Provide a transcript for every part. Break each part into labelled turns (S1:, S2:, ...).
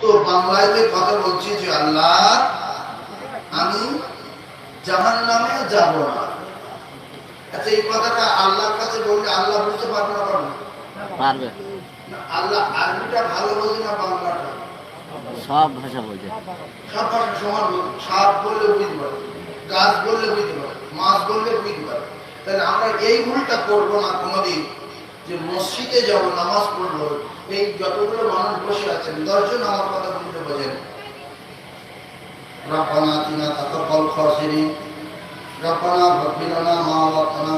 S1: তো কথা বলছি যে আল্লাহ আমি জাহান নামে যাব না। আচ্ছা এই কথাটা আল্লাহর কাছে বললে আল্লাহ বুঝতে পারবে না পারবে।
S2: পারবে
S1: আল্লাহ আরবিটা ভালো বোঝে না বাংলাটা?
S2: সব ভাষা
S1: সব ভাষা সমান সাপ বললে বুঝতে পারে গাছ বললে বুঝতে পারে মাছ বললে বুঝতে পারে তাহলে আমরা এই ভুলটা করব না কোনোদিন। যে মসজিদে যখন নামাজ পড়ল এই যতগুলো মানুষ বসে আছেন, দশজন আমার কথা বুঝতে বোঝেন রাপানা তিনা তাকে ফল রাপানা মা বাপানা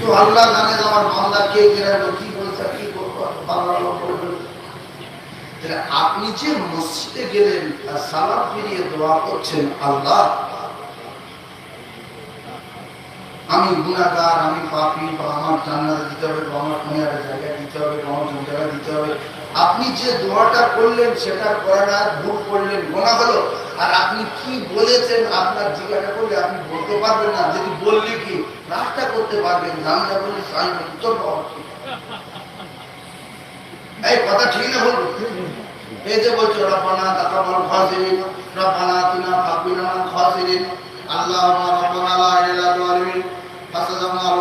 S1: তো আল্লাহ জানে আমার মামলা কে কেরালো কি বলছে, কি করব আপনি যে মসজিদে গেলেন সালাম ফিরিয়ে দোয়া করছেন আল্লাহ। আমি গুণাগার, আমি পাপি, বা আমার জান্নাতে দিতে হবে, বা আমার দুনিয়ার জায়গা দিতে হবে, বা আমার জায়গা দিতে হবে। আপনি যে দোয়াটা করলেন সেটা আর ভুল করলেন, গোনা হলো। আর আপনি কি বলেছেন আপনার জিজ্ঞাসা করলে আপনি বলতে পারবেন না। যদি বললে কি রাস্তা করতে পারবেন জানলা বলে সাইন উত্তর পাওয়া। এই কথা ঠিক না বলব? এই যে বলছো, রব্বানা তাকাব্বাল খাসিরিন, রব্বানা আতিনা ফাকুনা খাসিরিন, আল্লাহুম্মা রব্বানা লা ইলাহা ইল্লা আনতা ফাসাদানা আল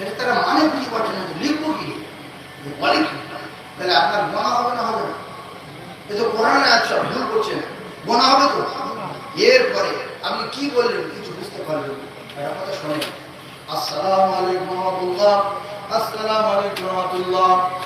S1: এটা তারা মানে বুঝতে পারছে না লিখব কি? বলে কি? তাহলে আপনার গোনা হবে না হবে না? এ তো কোরআনে আছে ভুল করছেন গোনা হবে তো? এরপরে আপনি কি বললেন? কিছু বুঝতে পারলেন না। একটা কথা শোনেন। আসসালামু আলাইকুম রহমতুল্লাহ। আসসালামু আলাইকুম রহমতুল্লাহ।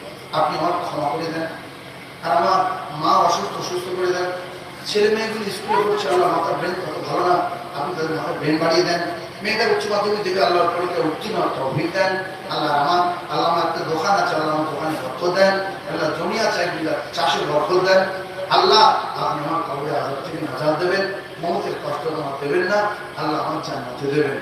S1: আপনি আমার ক্ষমা করে দেন। আর আমার মা অসুস্থ সুস্থ করে দেন। ছেলে মেয়েগুলো স্কুলে পড়ছে, আল্লাহ মাথার ব্রেন কত ভালো না, আপনি তাদের মাথার ব্রেন বাড়িয়ে দেন। মেয়েটা উচ্চ মাধ্যমিক দেবে আল্লাহর পরীক্ষা উত্তীর্ণ তৌফিক দেন। আল্লাহ আমার আল্লাহ আমার একটা দোকান আছে আল্লাহ আমার দোকানে বরকত দেন। আল্লাহ জমি আছে, এক বিঘা চাষে বরকত দেন। আল্লাহ আপনি আমার কবরে আজাদ থেকে নাজাত দেবেন। মমতের কষ্ট আমার দেবেন না, আল্লাহ আমার জান্নাতে দেবেন।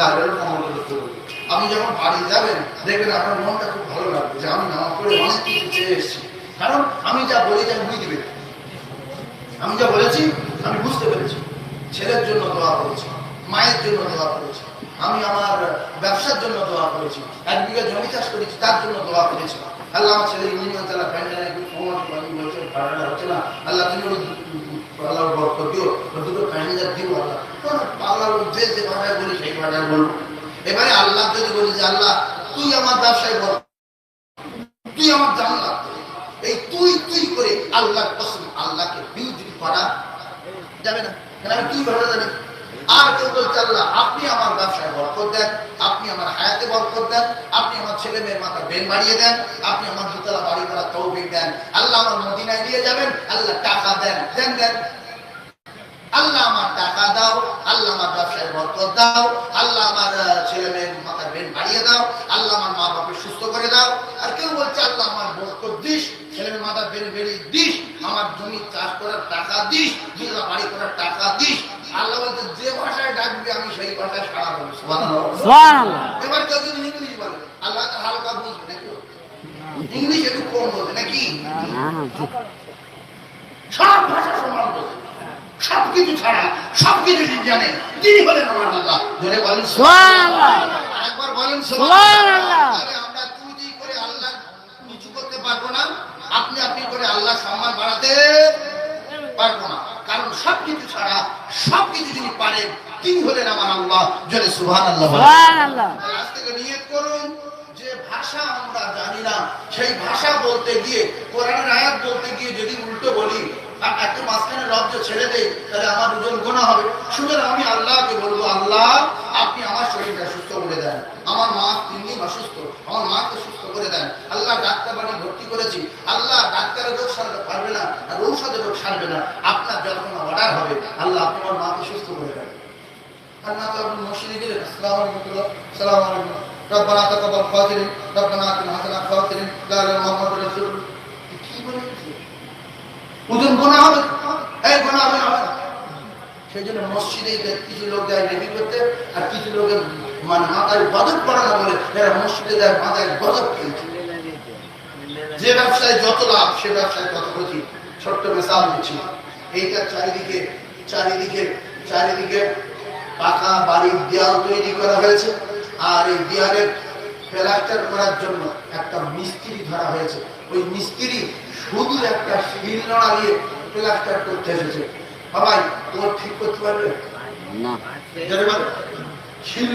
S1: হবে। আপনি যখন বাড়ি যাবেন, দেখবেন আপনার মনটা খুব ভালো লাগবে যে আমি নামাজ পড়ে অনেক কিছু চেয়ে এসেছি। কারণ আমি যা বলি যা বুঝতে পেরেছি। আমি যা বলেছি, আমি বুঝতে পেরেছি। ছেলের জন্য দোয়া করেছি, মায়ের জন্য দোয়া করেছি, আমি আমার ব্যবসার জন্য দোয়া করেছি, এক বিঘা জমি চাষ করেছি, তার জন্য দোয়া করেছি। আল্লাহ আমার ছেলে ইঞ্জিনিয়ার চালা প্যান্ডেলে বলছে ভাড়াটা হচ্ছে না। আল্লাহ তুমি ওর আল্লাহ বরকত দিও দুটো প্যান্ডেজার দিও আল্লাহ। আল্লাহ যে ভাষায় বলি, সেই ভাষায় বলব এবারে আল্লাহ যদি বলি যে, আল্লাহ, তুই আমার ব্যবসায় বল। তুই আমার জানলা এই তুই তুই করে আল্লাহ কসম, আল্লাহকে বিউটি করা যাবে না। আমি তুই ভাষা জানি? আর কেউ বলছে আল্লাহ আপনি আমার ব্যবসায় বরকত দেন, আপনি আমার হায়াতে বরকত দেন, আপনি আমার ছেলে মেয়ের মাথা বেন বাড়িয়ে দেন, আপনি আমার দুতলা বাড়ি করা তৌফিক দেন। আল্লাহ আমার মদিনায় নিয়ে যাবেন, আল্লাহ টাকা দেন দেন দেন। আল্লাহ আমার টাকা দাও, আল্লাহ আমার ব্যবসায় বরকত দাও, আল্লাহ আমার ছেলে মেয়ের মাথার বেন বাড়িয়ে দাও, আল্লাহ আমার মা বাপকে সুস্থ করে দাও। আর কেউ বলছে, আল্লাহ আমার বরকত দিস, ছেলে মেয়ের মাথার বেন বেরিয়ে দিস, আমার জমি চাষ করার টাকা দিস দুলা বাড়ি করার টাকা দিস আল্লাহ বলছে যে ভাষায় ডাকবি আমি সেই ভাষায় সারা দেবো। সুবহানাল্লাহ।
S2: সুবহানাল্লাহ।
S1: এবার কেউ যদি ইংলিশ বলে আল্লাহ তো হালকা বুঝবে নাকি ইংলিশ একটু কম বোঝে নাকি? সব ভাষা সমান বোঝে। সবকিছু ছাড়া সবকিছু জানে তিনি হলেন আমার আল্লাহ। ধরে বলেন একবার বলেন আমরা তুই তুই করে আল্লাহ কিছু করতে পারব না। আপনি আপনি করে আল্লাহ সম্মান বাড়াতে পারব না। কারণ সবকিছু ছাড়া সবকিছু যিনি পারেন তিনি হলেন আমার আল্লাহ? জোরে সুবহানাল্লাহ বলেন।
S2: সুবহানাল্লাহ।
S1: আজ থেকে নিয়ত করুন যে ভাষা আমরা জানি না। সেই ভাষা বলতে গিয়ে কোরআনের আয়াত বলতে গিয়ে যদি উল্টো বলি আর একটু মাঝখানে ছেড়ে দেই তাহলে আমার ওজন গোনা হবে। সুতরাং আমি আল্লাহকে বলব আল্লাহ আপনি আমার শরীরটা সুস্থ করে দেন। আমার মা তিন দিন অসুস্থ। আমার মাকে সুস্থ করে দেন। আল্লাহ ডাক্তার বাড়ি ভর্তি করেছি। আল্লাহ ডাক্তারের রোগ সারতে পারবে না, আর ঔষধের রোগ সারবে না। আপনার যখন অর্ডার হবে, আল্লাহ আপনি আমার মাকে সুস্থ করে দেন। আর না তো আপনি মসজিদে গেলেন রাসূল কি বলেছে ওজন হবে এই হবে সেই জন্য মসজিদে কিছু লোক যায় নেকি করতে, আর কিছু লোকের মানে মাথায় গজব পড়ানো বলে এরা মসজিদে মাথায় গজব খেলছে যে ব্যবসায় যত লাভ সে ব্যবসায় তত ক্ষতি। ছোট্ট মেসাল দিচ্ছি। এইটা চারিদিকে চারিদিকে চারিদিকে পাকা বাড়ির দেয়াল তৈরি করা হয়েছে। আর এই দেয়ালের প্লাস্টার করার জন্য একটা মিস্ত্রি ধরা হয়েছে। ওই মিস্ত্রি শুধু একটা শিল নড়া দিয়ে প্লাস্টার করতে এসেছে। বাবাই তোমার ঠিক করতে পারবে?
S2: না।
S1: বলো শিল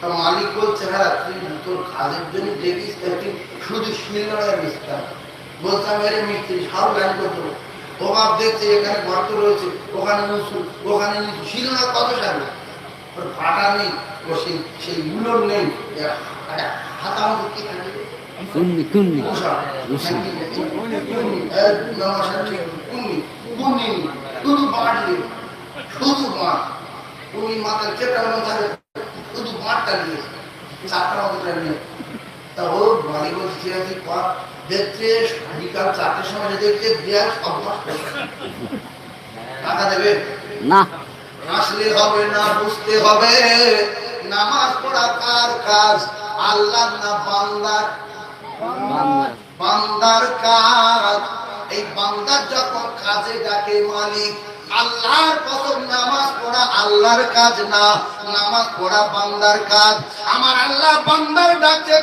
S1: তা মালিক বলছে হ্যাঁ তুই তোর কাজের জন্য দেখিস তুই শুধু শিল নড়ায় মিস্তার বলতাম এর মিস্ত্রি সব লাইন করতো বাপ দেখছে এখানে গর্ত রয়েছে ওখানে উঁচু ওখানে নিচু। শিল নড়া কত সারবে ওর ফাটা নেই ও সেই সেই উলন নেই। হাতা মতো কি থাকে
S2: কুন্নি কুন্নি।
S1: উষা।
S2: উষা।
S1: কুন্নি। শুধু বাঁটলে শুধু বাঁট মাথার চেপটা মাথায় শুধু বাঁটটা নিয়ে চারটা মতো নিয়ে তা ও বাড়ি বলছে পা দেখছে বিকাল চারটের সময় দেখছে দেয়াল সব। টাকা দেবে?
S2: না।
S1: আসলে হবে না বুঝতে হবে। নামাজ পড়া কার কাজ? আল্লাহ না বান্দার? বান্দার। কাজ। এই বান্দার যখন কাজে ডাকে মালিক আল্লাহর কসম, নামাজ পড়া আল্লাহর কাজ না, নামাজ পড়া বান্দার কাজ। আমার আল্লাহ বান্দার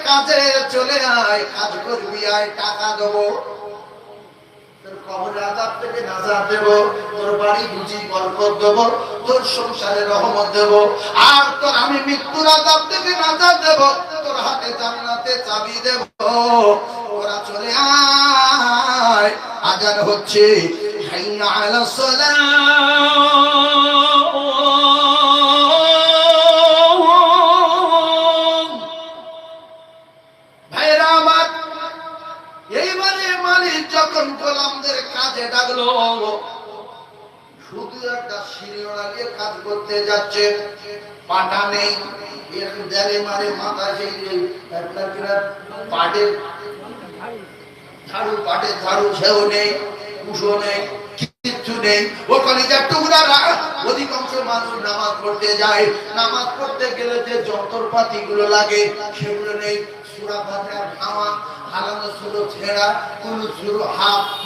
S1: কাজে চলে আয়, কাজ করবি, আয়, টাকা দেবো। দেব সংসারে রহমত দেব। আর তোর আমি মৃত্যুর আযাব থেকে নাজাত দেব, তোর হাতে চাবি দেব। ওরা চলে আয়, আজান হচ্ছে হাইয়া আলা সালাম ভাইরা আমার, এইবারে শুধু একটা শিলনোড়া কাজ করতে যাচ্ছে, পাটা নেই এরকম দেয়ালে মারে মাথা সেই কিনা পাটের ঝাড়ু পাটের ঝাড়ু সেও নেই। কুশো নেই কিচ্ছু নেই। ও কলিজার টুকরা রাখ। অধিকাংশ মানুষ নামাজ পড়তে যায়। নামাজ পড়তে গেলে যে যন্ত্রপাতি গুলো লাগে, সেগুলো নেই। সুরা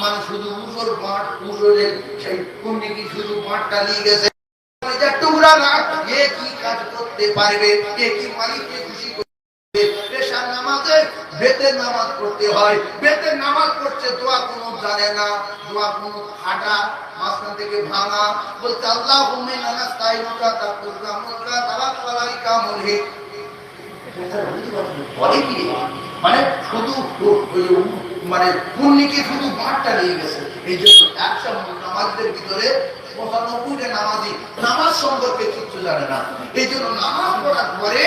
S1: মানে শুধু মুসর বাঁট মুসরের সেই কুন্ডিকি শুধু বাঁটটা নিয়ে গেছে। কলিজার টুকরা রাখ এ কি কাজ করতে পারবে? এ কি মালিককে খুশি বেতের নামাজ পড়তে হয়। বেতের নামাজ পড়ছে, দোয়া কোনো জানে না। দোয়া কোনো ফাটা মাঝখান থেকে ভাঙা। বলতে আল্লাহ হুম্মে নানা স্থায়ী মুখা তাকুরগা মুখা তাবাক আলাইকা মুলহি বলে কি? মানে শুধু মানে পুণ্যকে শুধু বাঁটটা নিয়ে গেছে? এই জন্য একশো নামাজদের ভিতরে পঁচানব্বইটা নামাজি। নামাজ সম্পর্কে কিচ্ছু জানে না। এই জন্য নামাজ পড়ার পরে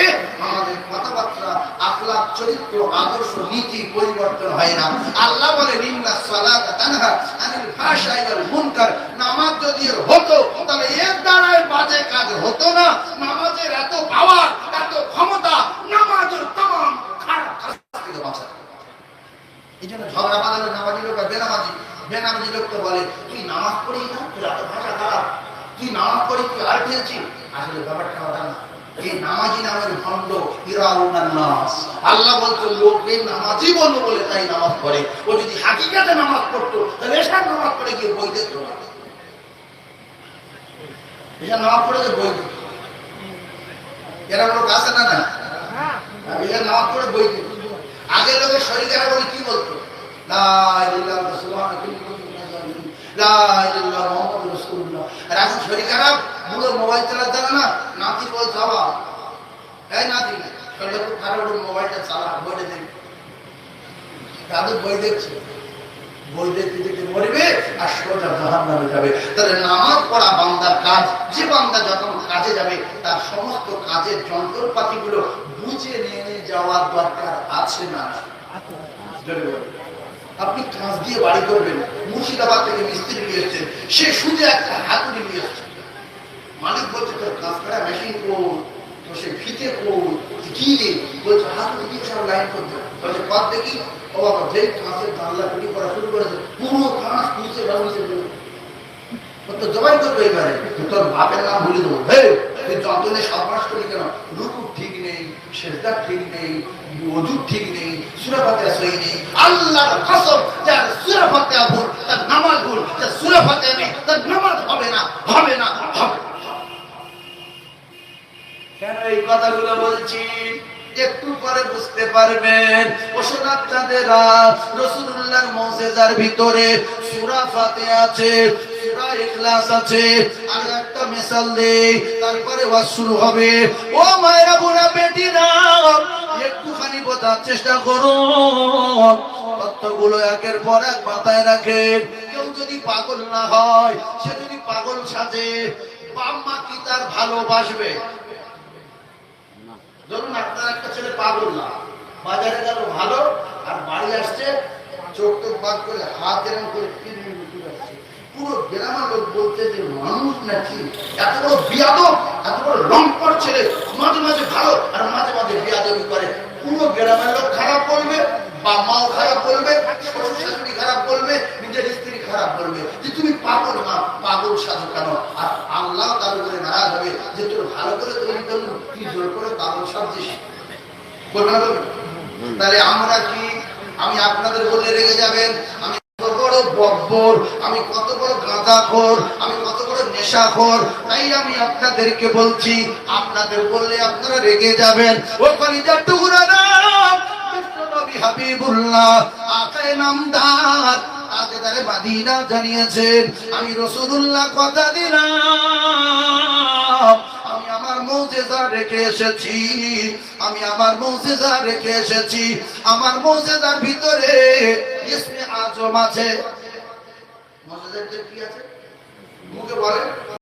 S1: আমাদের কথাবার্তা আখলাপ চরিত্র, আদর্শ, নীতি পরিবর্তন হয় না। আল্লাহ বলে নিন্না সালাতা তানহা আনিল ফাহশাই ওয়াল মুনকার। নামাজ যদি হতো, তাহলে এর দ্বারাই বাজে কাজ হতো না। নামাজের এত পাওয়ার, এত ক্ষমতা, নামাজের তমাম খারাপ এই জন্য ঝগড়া বাঁধালে নামাজি লোক বেনামাজি বেনামাজি লোক তো বলে, তুই নামাজ পড়ি না তুই তুই নামাজ পড়ি তুই আর খেয়েছি আসলে ব্যাপারটা ওটা না। এই নামাজি নামের ভণ্ড নাস আল্লাহ বলতো লোককে নামাজি বলব বলে তাই নামাজ পড়ে। ও যদি হাকিকাতে নামাজ পড়তো, তাহলে এসব নামাজ পড়ে গিয়ে বই দিত না। এসব নামাজ পড়ে বই এরা লোক আছে না না? এরা নামাজ পড়ে বই লোকের শরীর কি বলতো? লা এখন শরীর খারাপ বুড়ো মোবাইল না নাতি মোবাইলটা আর যাবে তাহলে নামাজ পড়া বান্দার কাজ যে বান্দা যখন কাজে যাবে তার সমস্ত কাজের বুঝে নিয়ে যাওয়ার দরকার আছে না জোরে। আপনি কাঁচ দিয়ে বাড়ি করবেন, মুর্শিদাবাদ থেকে মিস্ত্রি নিয়ে এসছেন, সে শুধু একটা হাতুড়ি নিয়ে এসছে। মালিক বলছে, তোর কাজ করা মেশিন তো সে ফিতে কোন? তুই কি রে বলছে হাত দিয়ে সব লাইন করতে বলছে কত দেখি। ও যেই কাঁচের করা শুরু করেছে, পুরো কাঁচ তো জবাই করবে এবারে। তোর বাপের নাম বলে দেবো। হে তুই কেন? সেজদা ঠিক নেই, ওযু ঠিক নেই, সূরা ফাতিহা সহি নেই। আল্লাহর কসম, যার সূরা ফাতিহা ভুল, তার নামাজ ভুল যার সূরা ফাতিহা নেই, তার নামাজ হবে না হবে না, হবে কেন এই কথাগুলো বলছি? একটু পরে বুঝতে পারবেন। ও সোনার চাঁদেরা রসুল্লাহর মৌজেজার ভিতরে সূরা ফাতিহা আছে বোঝার চেষ্টা করুন। একের পর এক মাথায় রাখেন। কেউ যদি পাগল না হয়, সে যদি পাগল সাজে বাম্মা কি তার ভালোবাসবে? ধরুন আপনার একটা ছেলে পাগল না, বাজারে গেল ভালো, আর বাড়ি আসছে, চোখ টোক বাদ করে, হাত এরম করে মাঝে মাঝে ভালো, আর মাঝে মাঝে করে। পুরো গ্রামের খারাপ বলবে খারাপ বলবে খারাপ বলবে, নিজের স্ত্রী খারাপ বলবে যে, তুমি পাগল না, পাগল সাজো কেন? আর আল্লাহ তার উপরে নারাজ হবে যে তোর ভালো করে তৈরি করল জোর করে বলবে না তাহলে আমরা কি, আমি আপনাদের বলে রেগে যাবেন? আমি কত বড় আমি কত বড় গাঁদাখোর আমি কত বড় নেশাখোর, তাই আমি আপনাদেরকে বলছি, আপনাদের বললে আপনারা রেগে যাবেন। ও কলিজার টুকরা হাবিবুল্লাহ, আকায়ে আজেদারে মাদিনা জানিয়েছেন, আমি রসুলুল্লাহ কথা দিলাম। রেখে এসেছি। আমি আমার মৌজেজা রেখে এসেছি। আমার মৌজেজার ভিতরে ইসমে আজম আছে। মৌজেজার কি আছে? মুখে বলেন।